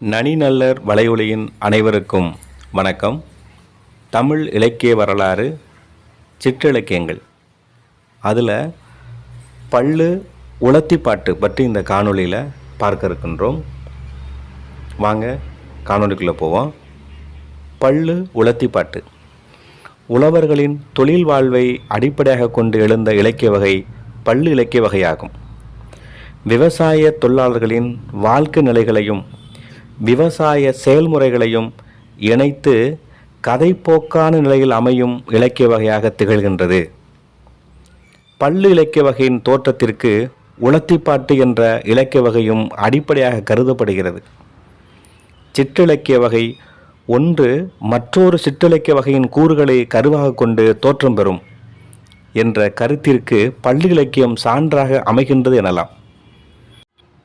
நனிநல்லர் வலையொலியின் அனைவருக்கும் வணக்கம். தமிழ் இலக்கிய வரலாறு சிற்றிலக்கியங்கள். அதில் பல்லு உளத்திப்பாட்டு பற்றி இந்த காணொளியில் பார்க்க இருக்கின்றோம். வாங்க காணொளிக்குள்ளே போவோம். பல்லு உளத்திப்பாட்டு. உழவர்களின் தொழில் வாழ்வை அடிப்படையாக கொண்டு எழுந்த இலக்கிய வகை பல்லு இலக்கிய வகையாகும். விவசாய தொழிலாளர்களின் வாழ்க்கை நிலைகளையும் விவசாய செயல்முறைகளையும் இணைத்து கதைப்போக்கான நிலையில் அமையும் இலக்கிய வகையாக திகழ்கின்றது. பள்ளு இலக்கிய வகையின் தோற்றத்திற்கு உளத்திப்பாட்டு என்ற இலக்கிய வகையும் அடிப்படையாக கருதப்படுகிறது. சிற்றிலக்கிய வகை ஒன்று மற்றொரு சிற்றிலக்கிய வகையின் கூறுகளை கருவாக கொண்டு தோற்றம் பெறும் என்ற கருத்திற்கு பள்ளி இலக்கியம் சான்றாக அமைகின்றது எனலாம்.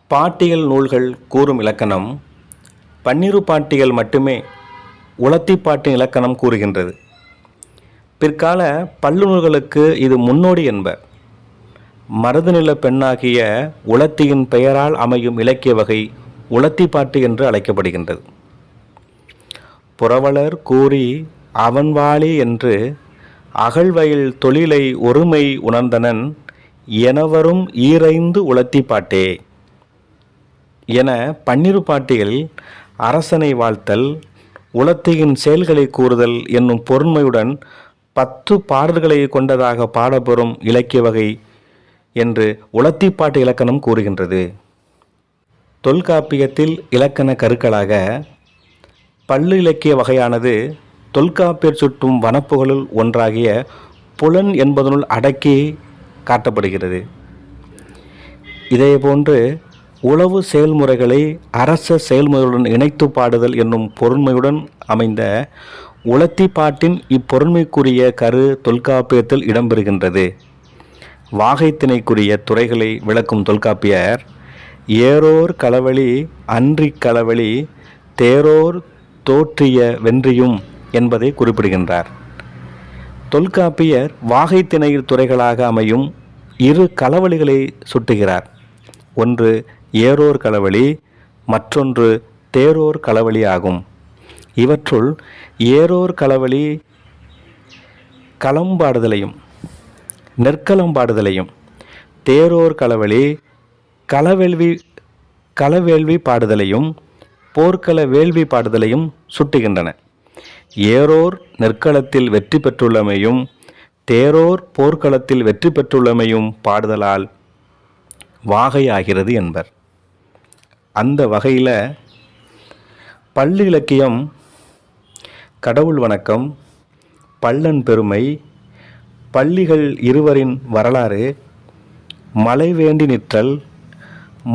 பாட்டியல் நூல்கள் கூறும் இலக்கணம் பன்னிரு பாட்டிகள் மட்டுமே உளத்திப்பாட்டின் இலக்கணம் கூறுகின்றது. பிற்கால பல்லுநூல்களுக்கு இது முன்னோடி என்பர். மருதுநில பெண்ணாகிய உலத்தியின் பெயரால் அமையும் இலக்கிய வகை உலத்திப்பாட்டு என்று அழைக்கப்படுகின்றது. புரவலர் கூறி அவன்வாளி என்று அகழ்வயல் தொழிலை ஒருமை உணர்ந்தனன் எனவரும் ஈரைந்து உலத்திப்பாட்டே என பன்னிரு பாட்டிகள் அரசனை வாழ்த்தல் உலத்தியின் செயல்களை கூறுதல் என்னும் பொருண்மையுடன் பத்து பாடல்களை கொண்டதாக பாடப்பெறும் இலக்கிய வகை என்று உலத்திப்பாட்டு இலக்கணம் கூறுகின்றது. தொல்காப்பியத்தில் இலக்கண கருக்களாக பள்ளு இலக்கிய வகையானது தொல்காப்பியர் சுட்டும் வனப்புகளுள் ஒன்றாகிய புலன் என்பதனுள் அடக்கி காட்டப்படுகிறது. இதேபோன்று உளவு செயல்முறைகளை அரச செயல்முறையுடன் இணைத்து பாடுதல் என்னும் பொருண்மையுடன் அமைந்த உளத்திப்பாட்டின் இப்பொருண்மைக்குரிய கரு தொல்காப்பியத்தில் இடம்பெறுகின்றது. வாகைத்திணைக்குரிய துறைகளை விளக்கும் தொல்காப்பியர் ஏரோர் களவழி அன்றி களவழி தேரோர் தோற்றிய வென்றியும் என்பதை குறிப்பிடுகின்றார். தொல்காப்பியர் வாகைத்திணையில் துறைகளாக அமையும் இரு களவழிகளை சுட்டுகிறார். ஒன்று ஏரோர் களவழி மற்றொன்று தேரோர் களவழி ஆகும். இவற்றுள் ஏரோர் களவழி களம்பாடுதலையும் நெற்களம்பாடுதலையும் தேரோர் களவழி களவேள்வி களவேள்வி பாடுதலையும் போர்க்கள வேள்வி பாடுதலையும் சுட்டுகின்றன. ஏரோர் நெற்களத்தில் வெற்றி பெற்றுள்ளமையும் தேரோர் போர்க்களத்தில் வெற்றி பெற்றுள்ளமையும் பாடுதலால் வாகையாகிறது என்பர். அந்த வகையில் பள்ளி இலக்கியம் கடவுள் வணக்கம் பள்ளன் பெருமை பள்ளிகள் இருவரின் வரலாறு மழை வேண்டி நிற்றல்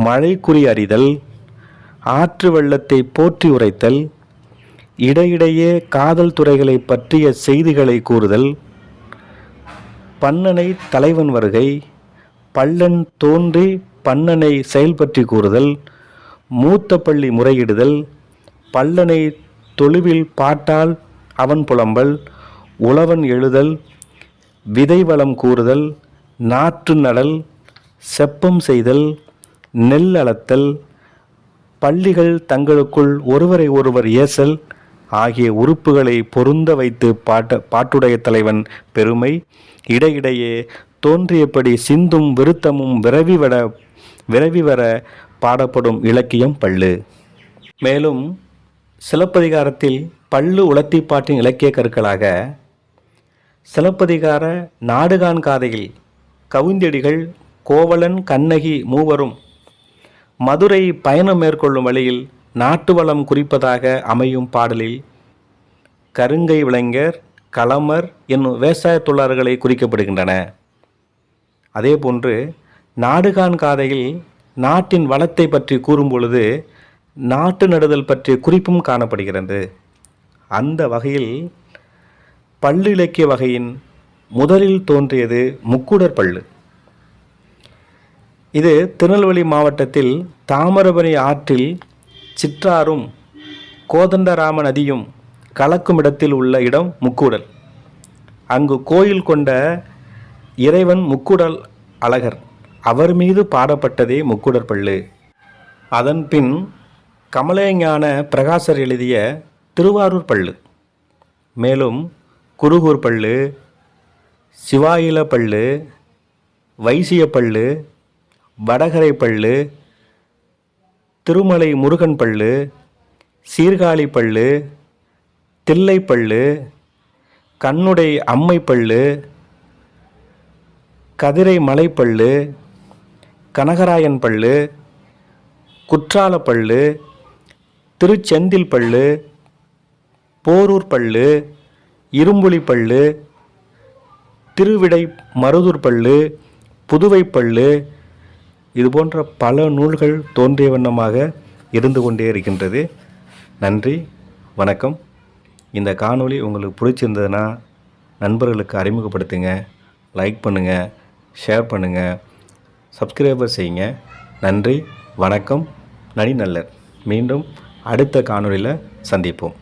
மழை குறி அறிதல் ஆற்று வெள்ளத்தை போற்றி உரைத்தல் இடையிடையே காதல் துறைகளை பற்றிய செய்திகளை கூறுதல் பன்னனை தலைவன் வருகை பள்ளன் தோன்றி பன்னனை செயல்பற்றி கூறுதல் மூத்த பள்ளி முறையிடுதல் பல்லனை தொழுவில் பாட்டால் அவன் புலம்பல் உழவன் எழுதல் விதை வளம் கூறுதல் நாற்று நடல் செப்பம் செய்தல் நெல் அளத்தல் பள்ளிகள் தங்களுக்குள் ஒருவரை ஒருவர் ஏசல் ஆகிய உறுப்புகளை பொருந்த வைத்து பாட்ட பாட்டுடைய தலைவன் பெருமை. இடையிடையே தோன்றியபடி சிந்தும் விருத்தமும் விரவி விரவி வர பாடப்படும் இலக்கியம் பள்ளு. மேலும் சிலப்பதிகாரத்தில் பள்ளு உலத்திப்பாட்டின் இலக்கிய கருக்களாக சிலப்பதிகார நாடுகான் காதையில் கவுந்தடிகள் கோவலன் கண்ணகி மூவரும் மதுரை பயணம் மேற்கொள்ளும் வழியில் நாட்டு வளம் குறிப்பதாக அமையும் பாடலில் கருங்கை விளைஞர் களமர் என்னும் விவசாய தொழிலாளர்களை குறிக்கப்படுகின்றன. அதேபோன்று நாடுகான் காதையில் நாட்டின் வளத்தை பற்றி கூறும்பொழுது நாட்டு நடுதல் பற்றிய குறிப்பும் காணப்படுகிறது. அந்த வகையில் பள்ளு இலக்கிய வகையின் முதலில் தோன்றியது முக்குடர் பள்ளு. இது திருநெல்வேலி மாவட்டத்தில் தாமிரபரணி ஆற்றில் சிற்றாரும் கோதண்டராம நதியும் கலக்கும் இடத்தில் உள்ள இடம் முக்கூடல். அங்கு கோயில் கொண்ட இறைவன் முக்கூடல் அழகர். அவர் மீது பாடப்பட்டதே முக்குடர் பள்ளு. அதன்பின் கமலஞான பிரகாசர் எழுதிய திருவாரூர் பள்ளு. மேலும் குருகூர் பள்ளு சிவாயில பள்ளு வைசிய பள்ளு வடகரை பள்ளு திருமலை முருகன் பள்ளு சீர்காழி பள்ளு தில்லைப்பள்ளு கண்ணுடை அம்மை பள்ளு கதிரை மலைப்பள்ளு கனகராயன் பள்ளு குற்றாலப்பள்ளு திருச்செந்தில் பள்ளு போரூர் பள்ளு இரும்புலி பள்ளு திருவிடை மருதூர் பள்ளு புதுவை பள்ளு இது போன்ற பல நூல்கள் தோன்றிய வண்ணமாக இருந்து கொண்டே இருக்கின்றது. நன்றி வணக்கம். இந்த காணொளி உங்களுக்கு பிடிச்சிருந்ததுன்னா நண்பர்களுக்கு அறிமுகப்படுத்துங்க லைக் பண்ணுங்கள் ஷேர் பண்ணுங்கள் சப்ஸ்கிரைபர் செய்யுங்க. நன்றி வணக்கம் நனி நல்லர் மீண்டும் அடுத்த காணொளியில் சந்திப்போம்.